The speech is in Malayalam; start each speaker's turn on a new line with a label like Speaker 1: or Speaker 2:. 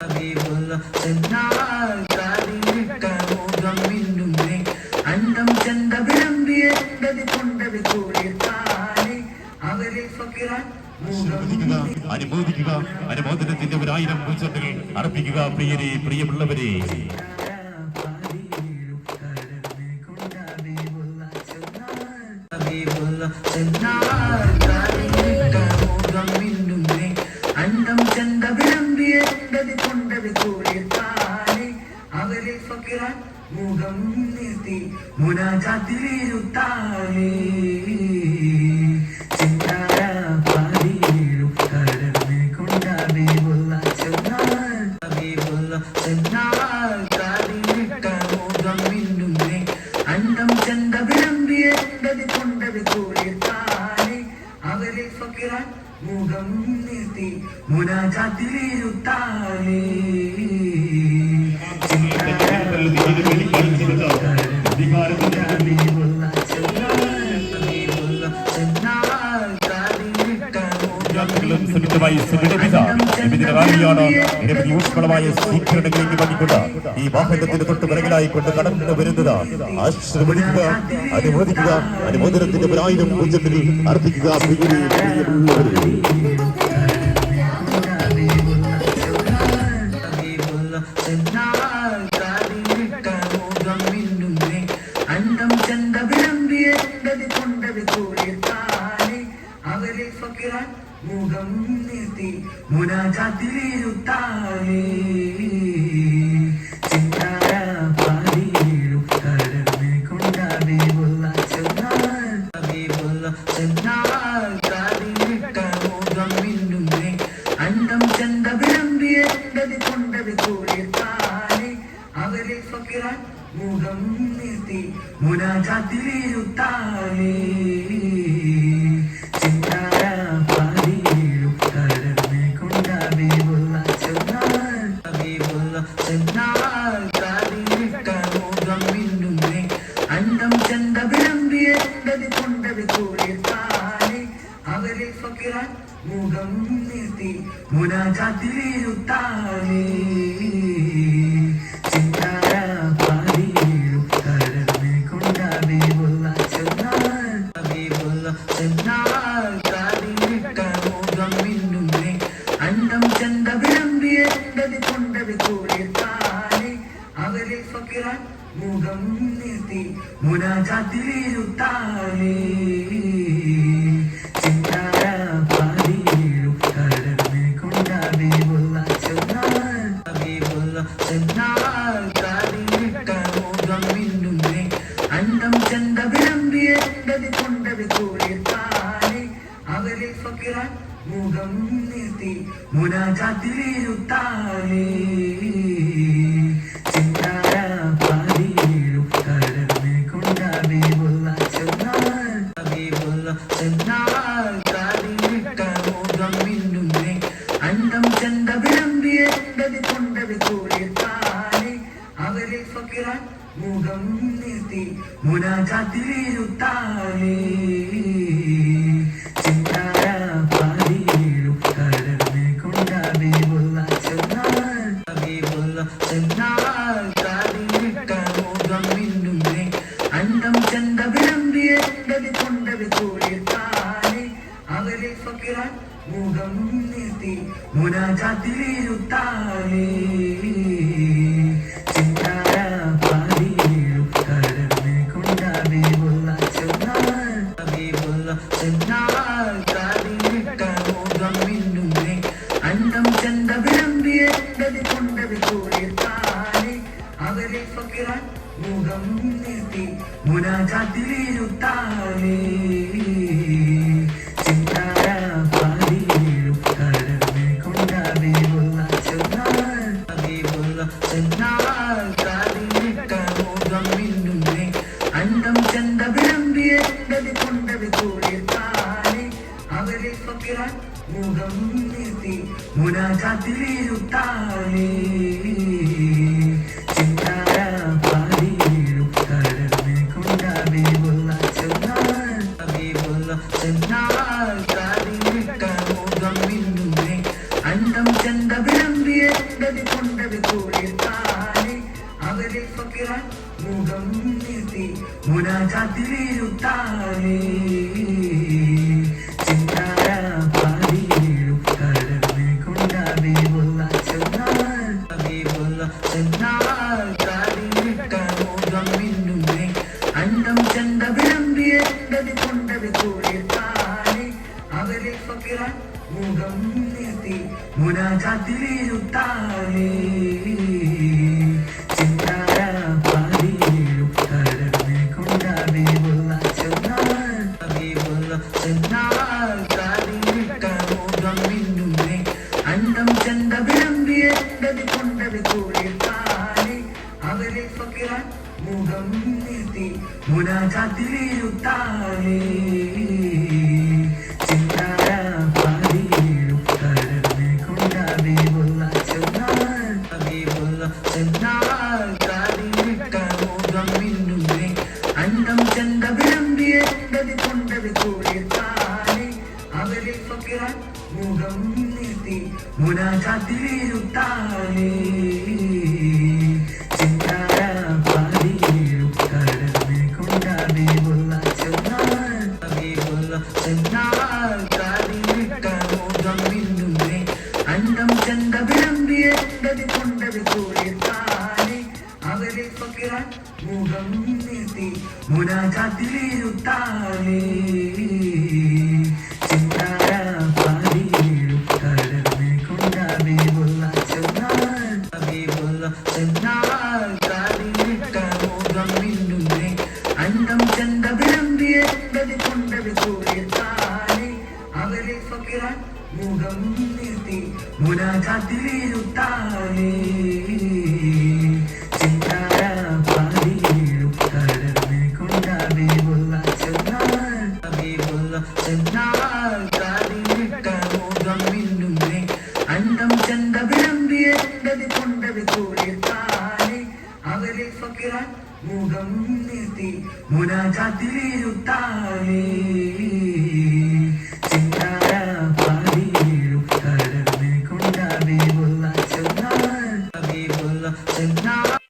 Speaker 1: അവരെ
Speaker 2: അനുമോദിക്കുക അനുമോദനത്തിന്റെ ഒരായിരം ഉത്സവങ്ങൾ അർപ്പിക്കുക പ്രിയരെ പ്രിയമുള്ളവരെ.
Speaker 1: കണ്ടത് നമ്പിയണ്ടത് കൊണ്ടത് കൂടെ താനെ. അവരിൽ ഫക്കിറാൻ മുഖം നിർത്തി മുനാജാത്തിലിരുത്താനേ
Speaker 2: മുൻനിർത്തി മുനാജാത്തിലിരുത്താനേ സംയുക്തമായി ഈ അനുമോദിക്കുക അനുമോദനത്തിന്റെ ഒരായിരം പൂജത്തിൽ അർപ്പിക്കുക
Speaker 1: ഫക്രാൻ മുഖം നിർത്തി മുനാജാത്തിലിരുത്താനേ ചിന്താരാപാതിയിലും കടന്നു കൊണ്ടാ ബീബുള്ള ചെന്നാ ബീബുള്ള ചെന്നാ ഉയർന്നത് കൊണ്ടത് കൂടിത്താനെ അവരിൽ ഫക്കിറാൻ മുഖം നിർത്തി മുനാജാത്തിലിരുത്താനേ നിർത്തി മുനാജാത്തിലിരുത്താനേ മുഖം നിർത്തി മുനാജാത്തിലിരുത്താനേ ഖബറിൽ ഫക്കിറാൻ മുഖം നിർത്തി മുനാജാത്തിലേരുത്താനേ മുഖം നിർത്തി മുനാജാത്തിലേരുത്താനേ കണ്ടത് കൊണ്ടത് കൂടെത്താനെ അവരെ ഫക്കിറാൻ മുഖം നിർത്തി മുനാജാത്തിലിരുത്താനേ ചുട്ടാലേ മുഖം നിർത്തി മുനാജാത്തിലിരുത്താനേ ഫക്കിറാൻ മുഖം നിർത്തി മുനാജാത്തിലിരുത്താനേ അന്നം ചന്ത വിളമ്പിയേണ്ടത് കൊണ്ടത് കൂടിത്താനെ അവരെ ഫക്കിറാൻ മുഖം നിർത്തി മുനാജാത്തിലിരുത്താനേ நிற்கிறான் முகம் நிறுத்தி முனாஜாத்தில் இருத்தானே മുഖം നിർത്തി മുനാജാത്തിലിരുത്താനേ ചന്തവിരമ്പിയരുണ്ടത് കൊണ്ടത് ചൂടിത്താനെ അവരെ ഫക്കിറാൻ മുഖം നിർത്തി മുനാജാത്തിലിരുത്താനേ മുഖം നിർത്തി മുനാജാത്തിലിരുത്താനേ